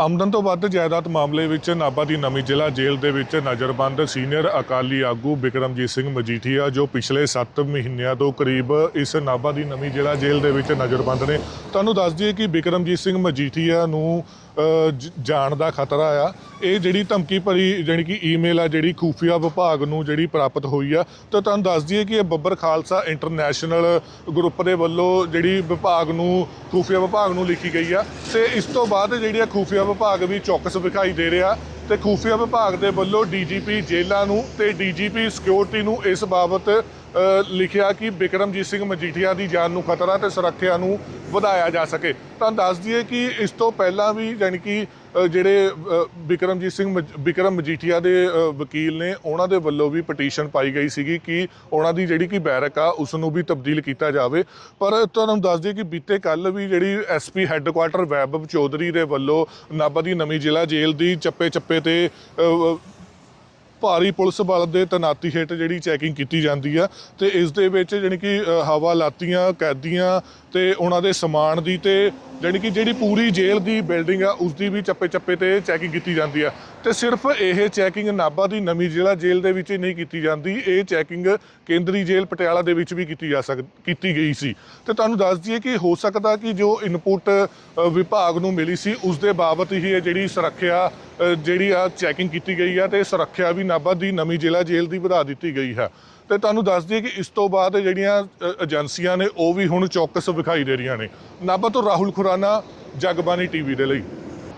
ਆਮਦਨ ਤੋਂ ਵੱਧ ਜਾਇਦਾਦ ਮਾਮਲੇ ਵਿੱਚ ਨਾਭਾ ਦੀ ਨਵੀਂ ਜ਼ਿਲ੍ਹਾ ਜੇਲ੍ਹ ਦੇ ਵਿੱਚ ਨਜ਼ਰਬੰਦ ਸੀਨੀਅਰ ਅਕਾਲੀ ਆਗੂ ਬਿਕਰਮਜੀਤ ਸਿੰਘ ਮਜੀਠੀਆ, ਜੋ ਪਿਛਲੇ 7 ਮਹੀਨਿਆਂ ਤੋਂ ਕਰੀਬ ਇਸ ਨਾਭਾ ਦੀ ਨਵੀਂ ਜ਼ਿਲ੍ਹਾ ਜੇਲ੍ਹ ਦੇ ਵਿੱਚ ਨਜ਼ਰਬੰਦ ਨੇ। ਤੁਹਾਨੂੰ ਦੱਸ ਦਈਏ ਕਿ ਬਿਕਰਮਜੀਤ ਸਿੰਘ ਮਜੀਠੀਆ ਨੂੰ ਜਾਣ ਦਾ ਖਤਰਾ ਆ। ਇਹ ਜਿਹੜੀ ਧਮਕੀ ਭਰੀ, ਜਾਣੀ ਕਿ ਈਮੇਲ ਆ, ਜਿਹੜੀ ਖੂਫੀਆ ਵਿਭਾਗ ਨੂੰ ਜਿਹੜੀ ਪ੍ਰਾਪਤ ਹੋਈ ਆ, ਤਾਂ ਤੁਹਾਨੂੰ ਦੱਸ ਦਈਏ ਕਿ ਇਹ ਬੱਬਰ ਖਾਲਸਾ ਇੰਟਰਨੈਸ਼ਨਲ ਗਰੁੱਪ ਦੇ ਵੱਲੋਂ ਜਿਹੜੀ ਵਿਭਾਗ ਨੂੰ, ਖੂਫੀਆ ਵਿਭਾਗ ਨੂੰ ਲਿਖੀ ਗਈ ਆ। ਤੇ ਇਸ ਤੋਂ ਬਾਅਦ ਜਿਹੜੀ ਆ ਖੂਫੀਆ ਵਿਭਾਗ ਵੀ ਚੌਕਸ ਵਿਖਾਈ ਦੇ ਰਿਹਾ ਤੇ ਖੂਫੀਆ ਵਿਭਾਗ ਦੇ ਵੱਲੋਂ ਡੀਜੀਪੀ ਜੇਲ੍ਹਾਂ ਨੂੰ ਤੇ ਡੀਜੀਪੀ ਸਿਕਿਉਰਿਟੀ ਨੂੰ ਇਸ ਬਾਬਤ ਲਿਖਿਆ ਕਿ ਬਿਕਰਮਜੀਤ ਸਿੰਘ ਮਜੀਠੀਆ ਦੀ ਜਾਨ ਨੂੰ ਖਤਰਾ ਤੇ ਸੁਰੱਖਿਆ ਨੂੰ ਵਧਾਇਆ ਜਾ ਸਕੇ। ਤਾਂ ਦੱਸ ਦਈਏ ਕਿ ਇਸ ਤੋਂ ਪਹਿਲਾਂ ਵੀ ਯਾਨੀ ਕਿ ਜਿਹੜੇ ਅ, ਬਿਕਰਮਜੀਤ ਸਿੰਘ ਮਜ- ਬਿਕਰਮ ਮਜੀਠੀਆ ਦੇ ਵਕੀਲ ਨੇ ਉਹਨਾਂ ਦੇ ਵੱਲੋਂ ਵੀ ਪਟੀਸ਼ਨ ਪਾਈ ਗਈ ਸੀਗੀ ਕਿ ਉਹਨਾਂ ਦੀ ਜਿਹੜੀ ਕਿ ਬੈਰਕ ਆ ਉਸ ਨੂੰ ਵੀ ਤਬਦੀਲ ਕੀਤਾ ਜਾਵੇ। ਪਰ ਤੁਹਾਨੂੰ ਦੱਸ ਦਈਏ ਕਿ ਬੀਤੇ ਕੱਲ ਵੀ ਜਿਹੜੀ ਐਸਪੀ ਹੈੱਡਕੁਆਟਰ ਵੈਭਵ ਚੌਧਰੀ ਦੇ ਵੱਲੋਂ ਨਾਭਾ ਦੀ ਨਵੀਂ ਜ਼ਿਲ੍ਹਾ ਜੇਲ੍ਹ ਦੀ ਚੱਪੇ ਚੱਪੇ ਤੇ ਭਾਰੀ ਪੁਲਿਸ ਬਲ ਦੇ ਤਨਾਤੀ ਹੇਠ ਜਿਹੜੀ ਚੈਕਿੰਗ ਕੀਤੀ ਜਾਂਦੀ ਆ ਤੇ ਇਸ ਦੇ ਵਿੱਚ ਜਾਣੀ ਕਿ ਅ, ਹਵਾਲਾਤੀਆਂ ਕੈਦੀਆਂ ਤੇ ਉਹਨਾਂ ਦੇ ਸਮਾਨ ਦੀ ਤੇ ਜਾਣੀ ਕਿ ਜਿਹੜੀ ਪੂਰੀ ਜੇਲ੍ਹ ਦੀ ਬਿਲਡਿੰਗ ਆ ਉਸ ਦੀ ਵੀ ਚੱਪੇ ਚੱਪੇ ਤੇ ਚੈਕਿੰਗ ਕੀਤੀ ਜਾਂਦੀ ਆ। ਤੇ ਸਿਰਫ ਇਹ ਚੈਕਿੰਗ ਨਾਭਾ ਦੀ ਨਵੀਂ ਜ਼ਿਲ੍ਹਾ ਜੇਲ੍ਹ ਦੇ ਵਿੱਚ ਹੀ ਨਹੀਂ ਕੀਤੀ ਜਾਂਦੀ। ਇਹ ਚੈਕਿੰਗ ਕੇਂਦਰੀ ਜੇਲ੍ਹ ਪਟਿਆਲਾ ਦੇ ਵਿੱਚ ਵੀ ਕੀਤੀ ਜਾ ਸਕ, ਕੀਤੀ ਗਈ ਸੀ। ਤੇ ਤੁਹਾਨੂੰ ਦੱਸ ਦਈਏ ਕਿ ਹੋ ਸਕਦਾ ਕਿ ਜੋ ਇਨਪੁਟ ਵਿਭਾਗ ਨੂੰ ਮਿਲੀ ਸੀ ਉਸ ਦੇ ਬਾਬਤ ਹੀ ਇਹ ਜਿਹੜੀ ਸੁਰੱਖਿਆ ਜਿਹੜੀ ਆ ਚੈਕਿੰਗ ਕੀਤੀ ਗਈ ਆ, ਤੇ ਸੁਰੱਖਿਆ ਵੀ ਨਾਭਾ ਦੀ ਨਵੀਂ ਜ਼ਿਲ੍ਹਾ ਜੇਲ੍ਹ ਦੀ ਵਧਾ ਦਿੱਤੀ ਗਈ ਹੈ। ਤੇ ਤੁਹਾਨੂੰ ਦੱਸ ਦਈਏ ਕਿ ਇਸ ਤੋਂ ਬਾਅਦ ਜਿਹੜੀਆਂ ਏਜੰਸੀਆਂ ਨੇ, ਉਹ ਵੀ ਹੁਣ ਚੌਕਸ ਵਿਖਾਈ ਦੇ ਰਹੀਆਂ ਨੇ। ਨਾਭਾ ਤੋਂ ਰਾਹੁਲ ਖੁਰਾਨਾ ਜਗਬਾਨੀ ਟੀਵੀ ਦੇ ਲਈ।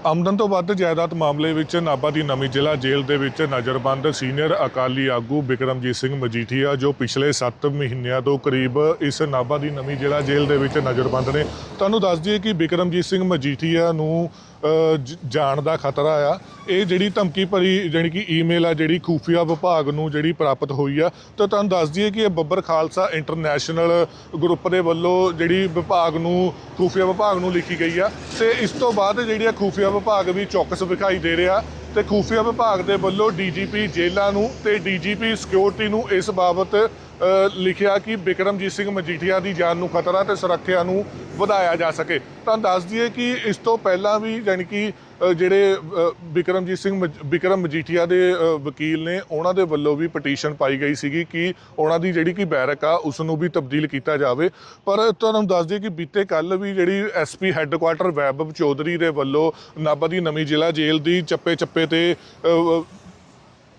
ਆਮਦਨ ਤੋਂ ਵੱਧ ਜਾਇਦਾਦ ਮਾਮਲੇ ਵਿੱਚ ਨਾਭਾ ਦੀ ਨਵੀਂ ਜ਼ਿਲ੍ਹਾ ਜੇਲ੍ਹ ਦੇ ਵਿੱਚ ਨਜ਼ਰਬੰਦ ਸੀਨੀਅਰ ਅਕਾਲੀ ਆਗੂ ਬਿਕਰਮਜੀਤ ਸਿੰਘ ਮਜੀਠੀਆ, ਜੋ ਪਿਛਲੇ 7 ਮਹੀਨਿਆਂ ਤੋਂ ਕਰੀਬ ਇਸ ਨਾਭਾ ਦੀ ਨਵੀਂ ਜ਼ਿਲ੍ਹਾ ਜੇਲ੍ਹ ਦੇ ਵਿੱਚ ਨਜ਼ਰਬੰਦ ਨੇ। ਤੁਹਾਨੂੰ ਦੱਸ ਦਈਏ ਕਿ ਬਿਕਰਮਜੀਤ ਸਿੰਘ ਮਜੀਠੀਆ ਨੂੰ ਜਾਣ ਦਾ ਖਤਰਾ ਆ। ਇਹ ਜਿਹੜੀ ਧਮਕੀ ਭਰੀ, ਜਾਣੀ ਕਿ ਈਮੇਲ ਆ, ਜਿਹੜੀ ਖੂਫੀਆ ਵਿਭਾਗ ਨੂੰ ਜਿਹੜੀ ਪ੍ਰਾਪਤ ਹੋਈ ਆ, ਤਾਂ ਤੁਹਾਨੂੰ ਦੱਸ ਦਈਏ ਕਿ ਇਹ ਬੱਬਰ ਖਾਲਸਾ ਇੰਟਰਨੈਸ਼ਨਲ ਗਰੁੱਪ ਦੇ ਵੱਲੋਂ ਜਿਹੜੀ ਵਿਭਾਗ ਨੂੰ, ਖੂਫੀਆ ਵਿਭਾਗ ਨੂੰ ਲਿਖੀ ਗਈ ਆ। ਤੇ ਇਸ ਤੋਂ ਬਾਅਦ ਜਿਹੜੀ ਆ ਖੂਫੀਆ ਵਿਭਾਗ ਵੀ ਚੌਕਸ ਵਿਖਾਈ ਦੇ ਰਿਹਾ ਤੇ ਖੂਫੀਆ ਵਿਭਾਗ ਦੇ ਵੱਲੋਂ ਡੀਜੀਪੀ ਜੇਲਾਂ ਨੂੰ ਤੇ ਡੀਜੀਪੀ ਸਿਕਿਉਰਿਟੀ ਨੂੰ ਇਸ ਬਾਬਤ ਲਿਖਿਆ ਕਿ ਬਿਕਰਮਜੀਤ ਸਿੰਘ ਮਜੀਠੀਆ ਦੀ ਜਾਨ ਨੂੰ ਖਤਰਾ ਤੇ ਸੁਰੱਖਿਆ ਨੂੰ ਵਧਾਇਆ ਜਾ ਸਕੇ। ਤਾਂ ਦੱਸ ਦਈਏ ਕਿ ਇਸ ਤੋਂ ਪਹਿਲਾਂ ਵੀ ਯਾਨੀ ਕਿ ਜਿਹੜੇ ਅ, ਬਿਕਰਮਜੀਤ ਸਿੰਘ ਮਜ- ਬਿਕਰਮ ਮਜੀਠੀਆ ਦੇ ਵਕੀਲ ਨੇ ਉਹਨਾਂ ਦੇ ਵੱਲੋਂ ਵੀ ਪਟੀਸ਼ਨ ਪਾਈ ਗਈ ਸੀਗੀ ਕਿ ਉਹਨਾਂ ਦੀ ਜਿਹੜੀ ਕਿ ਬੈਰਕ ਆ ਉਸ ਨੂੰ ਵੀ ਤਬਦੀਲ ਕੀਤਾ ਜਾਵੇ। ਪਰ ਤੁਹਾਨੂੰ ਦੱਸ ਦਈਏ ਕਿ ਬੀਤੇ ਕੱਲ ਵੀ ਜਿਹੜੀ ਐਸਪੀ ਹੈੱਡਕੁਆਟਰ ਵੈਭਵ ਚੌਧਰੀ ਦੇ ਵੱਲੋਂ ਨਾਭਾ ਦੀ ਨਵੀਂ ਜ਼ਿਲ੍ਹਾ ਜੇਲ੍ਹ ਦੀ ਚੱਪੇ ਚੱਪੇ ਤੇ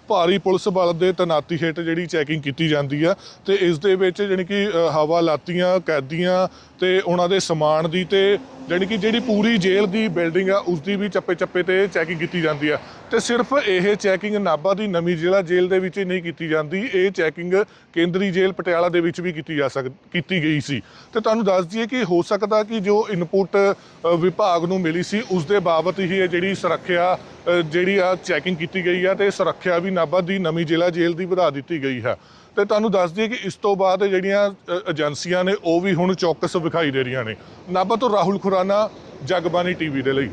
ਭਾਰੀ ਪੁਲਿਸ ਬਲ ਦੇ ਤਨਾਤੀ ਹੇਠ ਜਿਹੜੀ ਚੈਕਿੰਗ ਕੀਤੀ ਜਾਂਦੀ ਆ ਤੇ ਇਸ ਦੇ ਵਿੱਚ ਜਾਣੀ ਕਿ ਅ, ਹਵਾਲਾਤੀਆਂ ਕੈਦੀਆਂ ਤੇ ਉਹਨਾਂ ਦੇ ਸਮਾਨ ਦੀ ਤੇ ਜਾਣੀ ਕਿ ਜਿਹੜੀ ਪੂਰੀ ਜੇਲ੍ਹ ਦੀ ਬਿਲਡਿੰਗ ਆ ਉਸ ਦੀ ਵੀ ਚੱਪੇ ਚੱਪੇ ਤੇ ਚੈਕਿੰਗ ਕੀਤੀ ਜਾਂਦੀ ਆ। ਤੇ ਸਿਰਫ ਇਹ ਚੈਕਿੰਗ ਨਾਭਾ ਦੀ ਨਵੀਂ ਜ਼ਿਲ੍ਹਾ ਜੇਲ੍ਹ ਦੇ ਵਿੱਚ ਹੀ ਨਹੀਂ ਕੀਤੀ ਜਾਂਦੀ, ਇਹ ਚੈਕਿੰਗ ਕੇਂਦਰੀ ਜੇਲ੍ਹ ਪਟਿਆਲਾ ਦੇ ਵਿੱਚ ਵੀ ਕੀਤੀ ਜਾ ਸਕ, ਕੀਤੀ ਗਈ ਸੀ। ਤੇ ਤੁਹਾਨੂੰ ਦੱਸ ਦਈਏ ਕਿ ਹੋ ਸਕਦਾ ਕਿ ਜੋ ਇਨਪੁਟ ਵਿਭਾਗ ਨੂੰ ਮਿਲੀ ਸੀ, ਉਸ ਦੇ ਬਾਬਤ ਹੀ ਇਹ ਜਿਹੜੀ ਸੁਰੱਖਿਆ ਜਿਹੜੀ ਆ ਚੈਕਿੰਗ ਕੀਤੀ ਗਈ ਆ ਤੇ ਸੁਰੱਖਿਆ ਵੀ ਨਾਭਾ ਦੀ ਨਵੀਂ ਜ਼ਿਲ੍ਹਾ ਜੇਲ੍ਹ ਦੀ ਵਧਾ ਦਿੱਤੀ ਗਈ ਹੈ। ਤੇ ਤੁਹਾਨੂੰ ਦੱਸ ਦਈਏ ਕਿ ਇਸ ਤੋਂ ਬਾਅਦ ਜਿਹੜੀਆਂ ਏਜੰਸੀਆਂ ਨੇ ਉਹ ਵੀ ਹੁਣ ਚੌਕਸ ਵਿਖਾਈ ਦੇ ਰਹੀਆਂ ਨੇ। ਨਾਭਾ ਤੋਂ ਰਾਹੁਲ ਖੁਰਾਨਾ ਜਗਬਾਨੀ ਟੀਵੀ ਦੇ ਲਈ।